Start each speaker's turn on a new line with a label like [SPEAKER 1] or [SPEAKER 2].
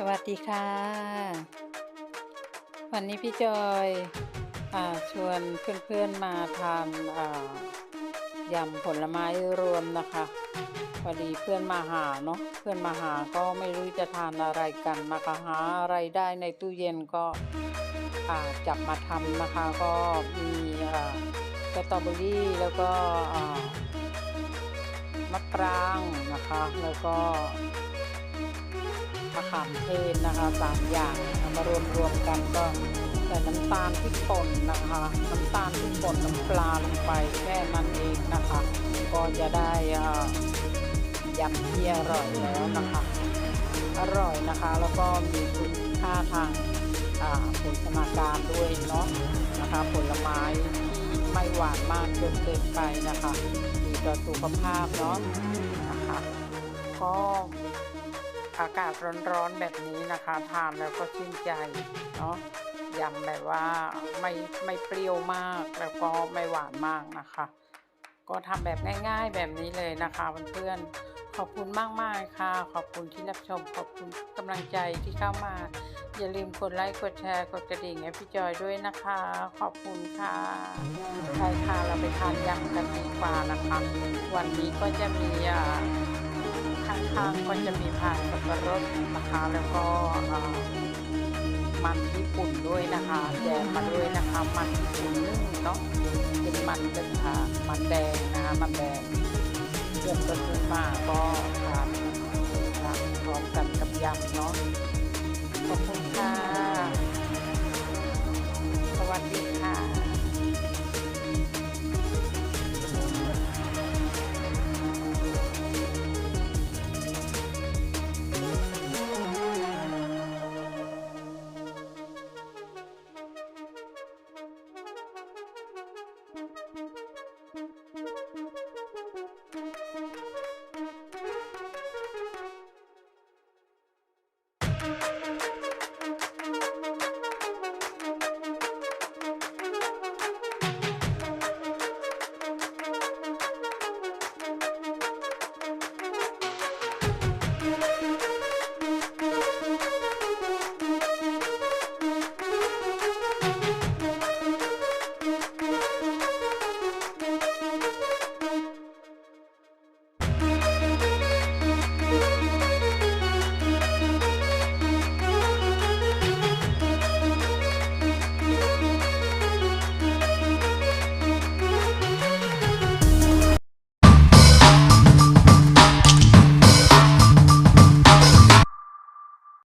[SPEAKER 1] สวัสดีค่ะ วันนี้พี่จอยอชวนเพื่อนๆมาทานยำผลไม้รวมนะคะพอดีเพื่อนมาหาเนาะเพื่อนมาหาก็ไม่รู้จะทานอะไรกันนะคะหาอะไรได้ในตู้เย็นก็จับมาทำนะคะก็มีสตรอเบอรี่แล้วก็มะปรางนะคะ แล้วก็ามเทศนะคะสามอย่างเอามารวมรวมกันก็ใส่น้ำตาลพริกป่นนะคะ น้ำตาลพริกป่นน้ำปลาลงไปแค่นั้นเองนะคะ ก็จะได้ยำที่อร่อยแล้วนะคะ อร่อยนะคะแล้วก็มีคุณค่าทางอ่าโภชนาการด้วยเนาะนะคะ ผลไม้ที่ไม่หวานมากจนเกินไปนะคะดีต่อสุขภาพเนาะนะคะก็ อากาศร้อนๆแบบนี้นะคะทานแล้วก็ชื่นใจเนาะยำแบบว่าไม่ไม่เปรี้ยวมากแล้วก็ไม่หวานมากนะคะ ก็ทำแบบง่ายๆแบบนี้เลยนะคะเพื่อนๆขอบคุณมากๆค่ะ ขอบคุณที่รับชม ขอบคุณกำลังใจที่เข้ามา อย่าลืมกดไลค์กดแชร์กดกระดิ่งให้พี่จอยด้วยนะคะ ขอบคุณค่ะใช่ค่ะเราไปทานยำกันดีกว่านะคะ วันนี้ก็จะมีอ่าางก็จะมีผ่านสับปะรดนะคะ แล้วก็มันญี่ปุ่นด้วยนะคะแยมมาด้วยนะคะ มันญี่ปุ่นนึ่งเนาะเป็นมันเป็นอ่ามันแดงนะคะมันแดงเพื่อนก็ซื้อมาก็ทานทานพร้อมกันกับยำเนาะ